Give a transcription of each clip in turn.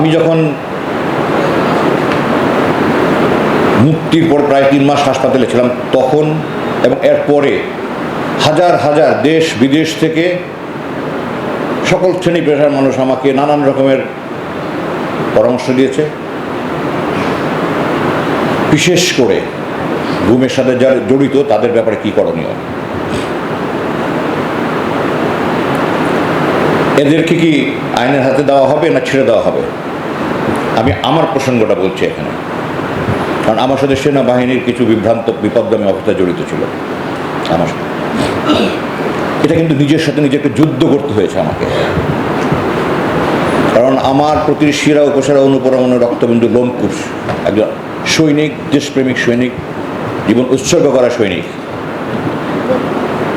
আমি যখন মুক্তির পর প্রায় তিন মাস হাসপাতালে ছিলাম তখন এবং এরপরে হাজার হাজার দেশ বিদেশ থেকে সকল শ্রেণি পেশার মানুষ আমাকে নানান রকমের পরামর্শ দিয়েছে। বিশেষ করে ঘুমের সাথে যারা জড়িত, তাদের ব্যাপারে কি করণীয়? এদেরকে কি আইনের হাতে দেওয়া হবে না ছেড়ে দেওয়া হবে? আমি আমার প্রসঙ্গটা বলছি এখানে। কারণ আমার সাথে সেনাবাহিনীর কিছু বিভ্রান্ত, বিপদগামী অবস্থায় জড়িত ছিল। আমার সাথে। এটা কিন্তু নিজের সাথে নিজে একটা যুদ্ধ করতে হয়েছে আমাকে। কারণ আমার প্রতি শিরা, উপসেরা, অনুপরমাণু, রক্তবিন্দু লোমকুশ একজন সৈনিক, দেশপ্রেমিক সৈনিক, জীবন উৎসর্গ করা সৈনিক।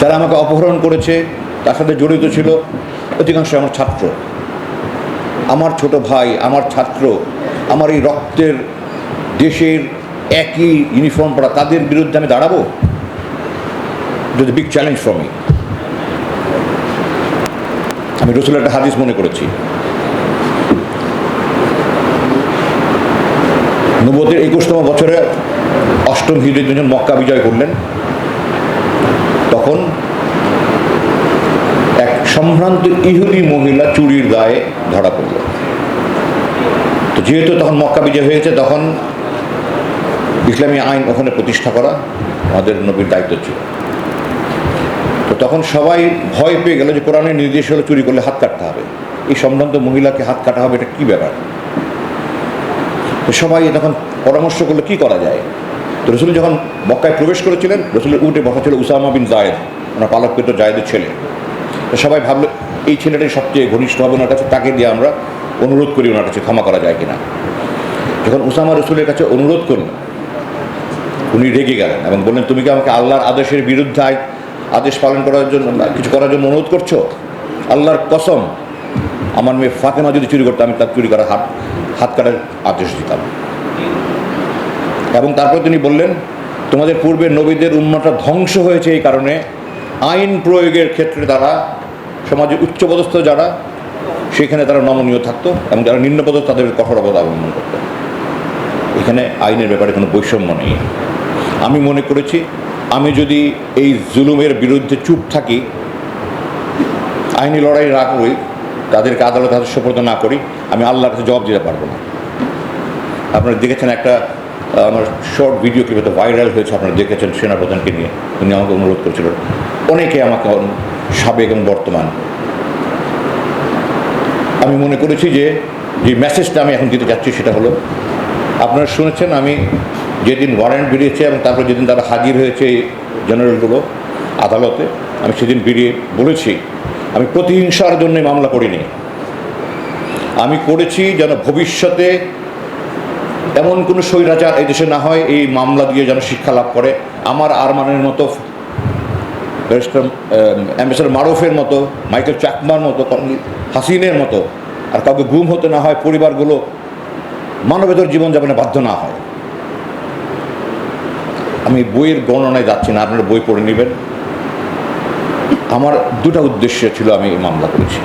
তারা আমাকে অপহরণ করেছে, তার সাথে জড়িত ছিল। অধিকাংশ আমার ছাত্র। আমার ছোট ভাই, আমার ছাত্র, আমার এই রক্তের দেশের একই ইউনিফর্ম পরা, তাদের বিরুদ্ধে আমি দাঁড়াবো? যদি বিগ চ্যালেঞ্জ ফর মি আমি রসুল একটা হাদিস মনে করেছি। নবতের একুশতম বছরে অষ্টম হিজড়ি যখন মক্কা বিজয় করলেন। তখন সম্ভ্রান্ত ইহুদি মহিলা চুরির গায়ে ধরা পড়ল। তো যেহেতু তখন মক্কা বিজয় হয়েছে, তখন ইসলামী আইন ওখানে প্রতিষ্ঠা করা আমাদের নবীর দায়িত্ব ছিল। তো তখন সবাই ভয় পেয়ে গেল যে কোরআনের নির্দেশ হলো চুরি করলে হাত কাটতে হবে। এই সম্ভ্রান্ত মহিলাকে হাত কাটা হবে, এটা কী ব্যাপার? তো সবাই তখন পরামর্শ করল, কি করা যায়? তো রসুল যখন মক্কায় প্রবেশ করেছিলেন, রসুলের উঠে বসা ছিল উসামা বিন জায়েদ, ওনার পালকৃত জায়েদের ছেলে। সবাই ভাবলো, এই ছেলেটাই সবচেয়ে ঘনিষ্ঠ হবে, ওনার কাছে তাকে দিয়ে আমরা অনুরোধ করি ওনার কাছে ক্ষমা করা যায় কিনা। যখন উসামা রসুলের কাছে অনুরোধ করলেন উনি রেগে গেলেন এবং বললেন, তুমি কি আমাকে আল্লাহর আদেশের বিরুদ্ধে আদেশ পালন করার জন্য কিছু করার জন্য অনুরোধ করছ? আল্লাহর কসম, আমার মেয়ে ফাতেমা যদি চুরি করতো, আমি তার চুরি করার হাত হাত কাটার আদেশ দিতাম। এবং তারপরে তিনি বললেন, তোমাদের পূর্বে নবীদের উন্মাটা ধ্বংস হয়েছে এই কারণে, আইন প্রয়োগের ক্ষেত্রে তারা সমাজে উচ্চপদস্থ যারা, সেখানে তারা নমনীয় থাকতো এবং যারা নিম্নপদস্থ তাদের কঠোর অবলম্বন করতো। এখানে আইনের ব্যাপারে কোনো বৈষম্য নেই। আমি মনে করেছি, আমি যদি এই জুলুমের বিরুদ্ধে চুপ থাকি, আইনি লড়াই না করি, তাদেরকে আদালতে হাতে সোপর্দ না করি, আমি আল্লাহর কাছে জবাব দিতে পারব না। আপনারা দেখেছেন একটা আমার শর্ট ভিডিও তো ভাইরাল হয়েছে, আপনারা দেখেছেন সেনাপ্রধানকে নিয়ে। উনি আমাকে অনুরোধ করেছিলেন অনেকে আমাকে সাবেক এবং বর্তমান। আমি মনে করেছি যে যে মেসেজটা আমি এখন দিতে যাচ্ছি সেটা হলো, আপনারা শুনেছেন আমি যেদিন ওয়ারেন্ট বেরিয়েছে এবং তারপর যেদিন তারা হাজির হয়েছে জেনারেলগুলো আদালতে, আমি সেদিন বেরিয়ে বলেছি, আমি প্রতিহিংসার জন্য মামলা করিনি। আমি করেছি যেন ভবিষ্যতে এমন কোনো স্বৈরাচার এই দেশে না হয়, এই মামলা দিয়ে যেন শিক্ষা লাভ করে। আমার আরমানের মতো ব্যারিস্টার অ্যাম্বাসাডার মারুফের মতো, মাইকেল চাকমার মতো হাসিনের মতো, আর কাউকে গুম হতে না হয় পরিবারগুলো মানবেতর জীবনযাপনে বাধ্য না হয়। আমি বইয়ের গণনায় যাচ্ছি না, আপনারা বই পড়ে নেবেন। আমার দুটা উদ্দেশ্য ছিল আমি এই মামলা করেছি।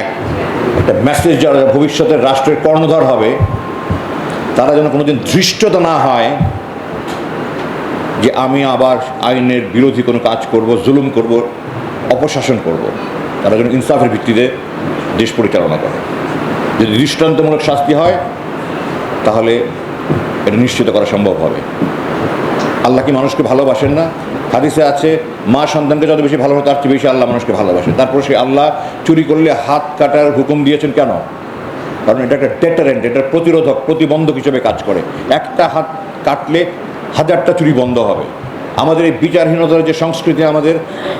এক, একটা মেসেজ যারা ভবিষ্যতের রাষ্ট্রের কর্ণধার হবে, তারা যেন কোনোদিন ধৃষ্টতা না হয় যে আমি আবার আইনের বিরোধী কোনো কাজ করব, জুলুম করব, অপশাসন করব। তারা যেন ইনসাফের ভিত্তিতে দেশ পরিচালনা করে। যদি দৃষ্টান্তমূলক শাস্তি হয়, তাহলে এটা নিশ্চিত করা সম্ভব হবে। আল্লাহ কি মানুষকে ভালোবাসেন না? হাদিসে আছে, মা সন্তানকে যত বেশি ভালোবাসে, তার চেয়ে বেশি আল্লাহ মানুষকে ভালোবাসে তারপর সে আল্লাহ চুরি করলে হাত কাটার হুকুম দিয়েছেন কেন? কারণ এটা একটা ডেটারেন্ট, এটা প্রতিরোধক, প্রতিবন্ধক হিসেবে কাজ করে। একটা হাত কাটলে হাজারটা চুরি বন্ধ হবে। আমাদের এই বিচারহীনতার যে সংস্কৃতি আমাদের,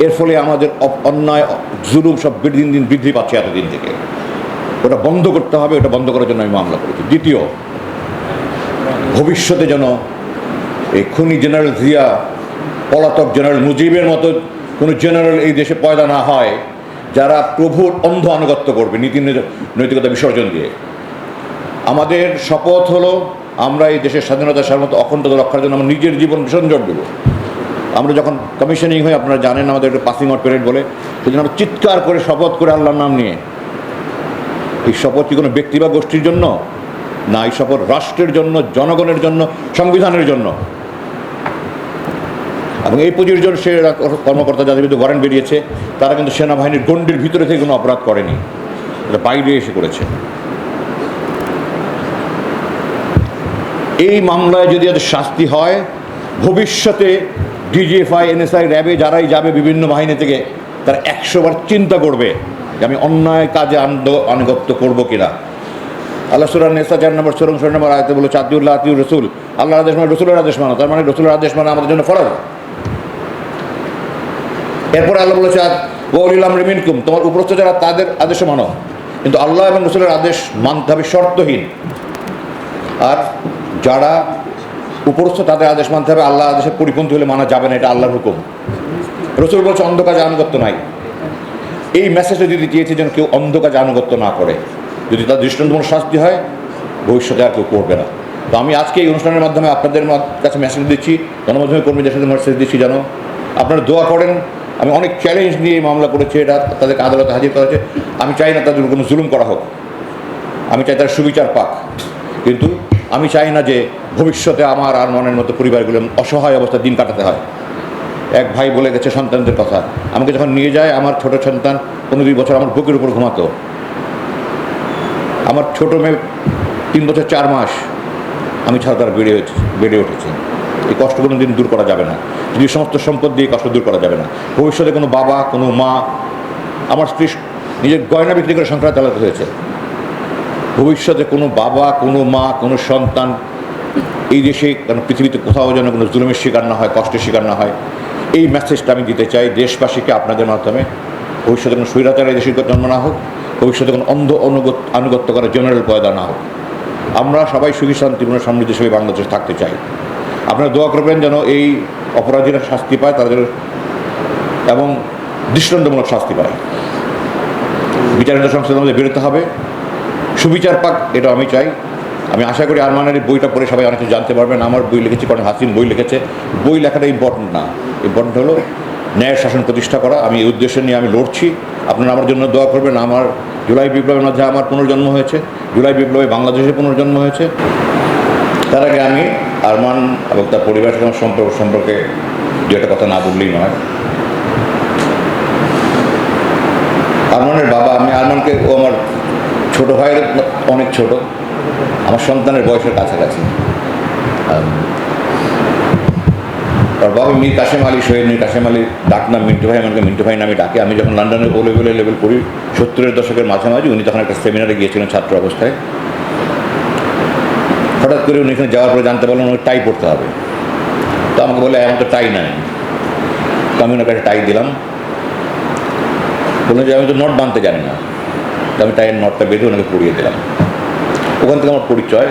এর ফলে আমাদের অন্যায়, জুলুম সব দিন দিন বৃদ্ধি পাচ্ছে এতদিন থেকে। ওটা বন্ধ করতে হবে, ওটা বন্ধ করার জন্য আমি মামলা করেছি। দ্বিতীয়, ভবিষ্যতে যেন এই খুনি জেনারেল জিয়া, পলাতক জেনারেল মুজিবের মতো কোনো জেনারেল এই দেশে পয়দা না হয়, যারা প্রভুর অন্ধ আনুগত্য করবে নীতি নৈতিকতা বিসর্জন দিয়ে। আমাদের শপথ হলো আমরা এই দেশের স্বাধীনতা সাধারণত অখণ্ডতা রক্ষার জন্য আমরা নিজের জীবন বিসর্জন দেবো। আমরা যখন কমিশনিং হই, আপনারা জানেন আমাদের একটা পাসিং আউট প্যারেড বলে। সেজন্য আমরা চিৎকার করে, শপথ করে আল্লাহর নাম নিয়ে। এই শপথ কি কোনো ব্যক্তি বা গোষ্ঠীর জন্য? না, এই শপথ রাষ্ট্রের জন্য, জনগণের জন্য, সংবিধানের জন্য। এবং এই পুঁজির জন্য সে কর্মকর্তা যাদের বিরুদ্ধে ওয়ারেন্ট বেরিয়েছে, তারা কিন্তু সেনাবাহিনীর গণ্ডির ভিতরে থেকে কোনো অপরাধ করেনি। এটা বাইরে এসে করেছে। এই মামলায় যদি এদের শাস্তি হয়, ভবিষ্যতে ডিজিএফআই এনএসআই র্যাবে যারাই যাবে বিভিন্ন বাহিনী থেকে, তারা একশো বার চিন্তা করবে যে আমি অন্যায় কাজে আন্দ- আনুগত্য করব কিনা। আল্লাহ সুরান নেসা চার নম্বর সরং ষোলো নম্বর আয়তে বলে চাঁদিউল্লাহ আতিউর রসুল। আল্লাহর আদেশ মানে রসুলের আদেশ মানো, তার মানে রসুলের আদেশ মানে আমাদের জন্য ফরজ। এরপরে আল্লাহ বলেছে ওলিলাম রিমিনকুম তোমার উপরস্থ যারা তাদের আদেশে মানো। কিন্তু আল্লাহ এবং রসুলের আদেশ মানতে হবে শর্তহীন। আর যারা উপরস্থ তাদের আদেশ মানতে হবে আল্লাহ আদেশের পরিপন্থী হলে মানা যাবে না, এটা আল্লাহর হুকুম। রসুল বলছে অন্ধকাজে আনুগত্য নাই। এই মেসেজটা যদি দিয়েছে যেন কেউ অন্ধকাজে আনুগত্য না করে, যদি তার দৃষ্টান্তমূলক শাস্তি হয়, ভবিষ্যতে আর কেউ করবে না। তো আমি আজকে এই অনুষ্ঠানের মাধ্যমে আপনাদের কাছে মেসেজ দিচ্ছি গণমাধ্যমের কর্মীদের সাথে মেসেজ দিচ্ছি যেন আপনারা দোয়া করেন। আমি অনেক চ্যালেঞ্জ নিয়ে মামলা করেছি, এটা তাদেরকে আদালতে হাজির করা হয়েছে। আমি চাই না তাদের কোনো জুলুম করা হোক। আমি চাই তার সুবিচার পাক। কিন্তু আমি চাই না যে ভবিষ্যতে আমার আর মনের মতো পরিবারগুলো অসহায় অবস্থা দিন কাটাতে হয়। এক ভাই বলে গেছে সন্তানদের কথা, আমাকে যখন নিয়ে যায়, আমার ছোট সন্তান পনেরো দুই বছর আমার বুকের উপর ঘুমাতো। আমার ছোট মেয়ে তিন বছর চার মাস, আমি ছাড়া তারা বেড়ে বেড়ে উঠেছি। এই কষ্ট কোনো দিন দূর করা যাবে না। যদি সমস্ত সম্পদ দিয়ে কষ্ট দূর করা যাবে না, ভবিষ্যতে কোনো বাবা, কোনো মা, আমার স্ত্রী নিজের গয়না বিক্রি করে সংসার চালাতে হয়েছে। ভবিষ্যতে কোনো বাবা, কোনো মা, কোনো সন্তান এই দেশে, কারণ পৃথিবীতে কোথাও যেন কোনো জুলুমের শিকার না হয়, কষ্টের শিকার না হয়, এই মেসেজটা আমি দিতে চাই দেশবাসীকে আপনাদের মাধ্যমে। ভবিষ্যতে কোনো স্বৈরাচার দেশের জন্ম না হোক, ভবিষ্যতে কোনো অন্ধ অনুগত, আনুগত্য করা জেনারেল পয়দা না হোক। আমরা সবাই সুখী শান্তিপূর্ণ সমৃদ্ধ হিসেবে বাংলাদেশে থাকতে চাই। আপনারা দোয়া করবেন যেন এই অপরাধীরা শাস্তি পায়, তাদের এবং দৃষ্টান্তমূলক শাস্তি পায়। বিচারিত সংস্থার মধ্যে বেরোতে হবে। সুবিচার পাক, এটা আমি চাই। আমি আশা করি আরমানের বইটা পড়ে সবাই অনেক জানতে পারবেন। আমার বই লিখেছি কারণ হাসিন বই লিখেছে। বই লেখাটা ইম্পর্টেন্ট না। ইম্পর্টেন্ট হলো ন্যায় শাসন প্রতিষ্ঠা করা। আমি এই উদ্দেশ্য নিয়ে আমি লড়ছি। আপনারা আমার জন্য দোয়া করবেন। আমার জুলাই বিপ্লবের মধ্যে আমার পুনর্জন্ম হয়েছে। জুলাই বিপ্লবে বাংলাদেশে পুনর্জন্ম হয়েছে। তার আগে আমি আরমান এবং তার পরিবারের সাথে সম্পর্ক সম্পর্কে দু একটা কথা না বললেই নয়। আরমানের বাবা, আমি আরমানকে ও আমার ছোট ভাইয়ের অনেক ছোট। আমার সন্তানের বয়সের কাছাকাছি। তার বাবা মীর কাশেম আলী শহীদ। মীর কাশেম আলী ডাক নাম মিন্টু ভাই, আমাকে মিন্টু ভাই নামে ডাকে। আমি যখন লন্ডনে ও লেভেলে লেভেল পড়ি, সত্তরের দশকের মাঝামাঝি, উনি তখন একটা সেমিনারে গিয়েছিলেন ছাত্র অবস্থায়। হঠাৎ করে উনি এখানে যাওয়ার পরে জানতে পারলেন ওনাকে টাই পড়তে হবে। তো আমাকে বলে আমার তো টাই নাই। তো আমি ওনাকে একটা টাই দিলাম। বললেন যে, আমি তো নট বাঁধতে জানি না। তো আমি টাইয়ের নটটা বেঁধে ওনাকে পড়িয়ে দিলাম। ওখান থেকে আমার পরিচয়।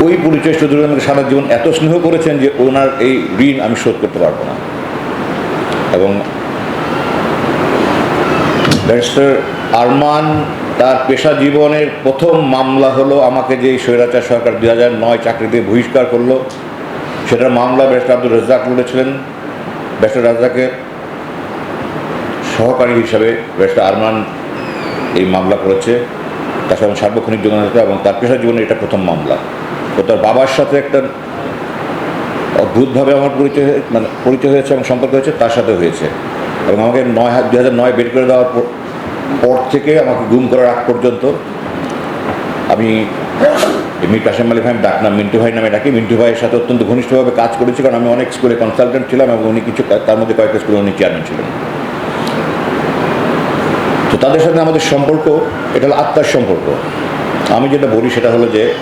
ওই পরিচয় শুধু আমাকে সারা জীবন এত স্নেহ করেছেন যে ওনার এই ঋণ আমি শোধ করতে পারব না। এবং ব্যারিস্টার আরমান তার পেশা জীবনের প্রথম মামলা হলো আমাকে যে স্বৈরাচার সরকার দুই হাজার নয় চাকরিতে বহিষ্কার করল। সেটার মামলা ব্যারিস্টার আব্দুল রাজ্জাক লড়েছিলেন। ব্যারিস্টার রাজ্জাকের সহকারী হিসাবে ব্যারিস্টার আরমান এই মামলা করেছে। তার সাথে সার্বক্ষণিক যোগাযোগ এবং তার পেশা জীবনে এটা প্রথম মামলা। তো তার বাবার সাথে একটা অদ্ভুতভাবে আমার পরিচয় মানে পরিচয় হয়েছে এবং সম্পর্ক হয়েছে, তার সাথে হয়েছে। এবং আমাকে নয় দু হাজার নয় বের করে দেওয়ার পর- থেকে আমাকে গুম করার আগ পর্যন্ত আমি এমনি কাশেম আলী ভাই আমি ডাকনাম মিন্টু ভাই নামে ডাকি। মিন্টু ভাইয়ের সাথে অত্যন্ত ঘনিষ্ঠভাবে কাজ করেছি কারণ আমি অনেক স্কুলে কনসালটেন্ট ছিলাম এবং উনি কিছু তার মধ্যে কয়েকটা স্কুলে উনি চেয়ারম্যান ছিলেন। তো তাদের সাথে আমাদের সম্পর্ক, এটা হলো আত্মার সম্পর্ক। আমি যেটা বলি সেটা হলো যে,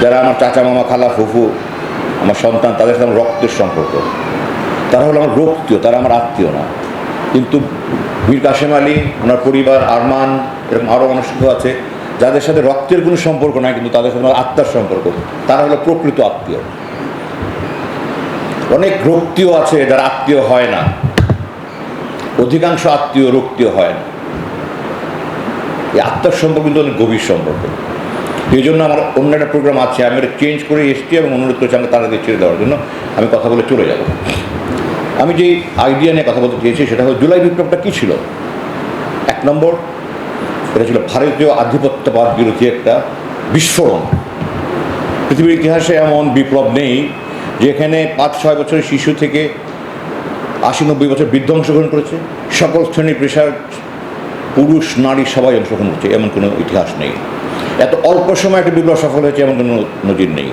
যারা আমার চাচা, মামা, খালা, ফুফু, আমার সন্তান, তাদের সাথে আমার রক্তের সম্পর্ক। তারা হলো আমার রক্তীয়, তারা আমার আত্মীয় না। কিন্তু মীর কাশেম আলী, ওনার পরিবার, আরমান, এরকম আরও মানুষ আছে, যাদের সাথে রক্তের কোনো সম্পর্ক নাই, কিন্তু তাদের সাথে আমার আত্মার সম্পর্ক। তারা হলো প্রকৃত আত্মীয়। অনেক রক্তীয় আছে যারা আত্মীয় হয় না। অধিকাংশ আত্মীয় রক্তীয় হয় না। এই আত্মার সম্পর্ক কিন্তু অনেক গভীর সম্পর্ক। এই জন্য আমার অন্য একটা প্রোগ্রাম আছে, আমি এটা চেঞ্জ করে এসছি এবং অনুরোধ করেছি আমাকে তাড়াতাড়ি ছেড়ে দেওয়ার জন্য। আমি কথা বলে চলে যাব। আমি যে আইডিয়া নিয়ে কথা বলতে চেয়েছি সেটা হলো জুলাই বিপ্লবটা কী ছিল? এক নম্বর, এটা ছিল ভারতীয় আধিপত্যবাদ বিরোধী একটা বিস্ফোরণ। পৃথিবীর ইতিহাসে এমন বিপ্লব নেই যেখানে পাঁচ, ছয় বছরের শিশু থেকে আশি, নব্বই বছর বৃদ্ধ অংশগ্রহণ করেছে। সকল শ্রেণি পেশার পুরুষ, নারী সবাই অংশগ্রহণ করছে, এমন কোনো ইতিহাস নেই। এত অল্প সময় একটা বিপ্লব সফল হয়েছে, এমন কোনো নজির নেই।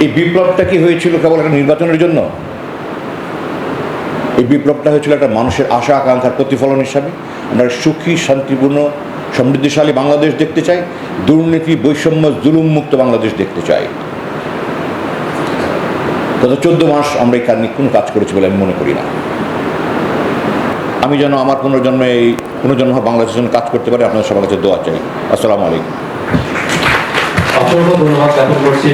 এই বিপ্লবটা কি হয়েছিল কেবল একটা নির্বাচনের জন্য? এই বিপ্লবটা হয়েছিল একটা মানুষের আশা, আকাঙ্ক্ষার প্রতিফলন হিসাবে। আমরা সুখী, শান্তিপূর্ণ, সমৃদ্ধিশালী বাংলাদেশ দেখতে চাই। দুর্নীতি, বৈষম্য জুলুম মুক্ত বাংলাদেশ দেখতে চাই। গত চোদ্দ মাস আমরা এই কারণে কোনো কাজ করেছি বলে আমি মনে করি না। আমি যেন আমার পুনর্জন্মে এই পুনর্জন্ম বাংলাদেশের জন্য কাজ করতে পারি, আপনাদের সবার কাছে দোয়া চাই। আসসালামু আলাইকুম। অসংখ্য ধন্যবাদ জ্ঞাপন করছি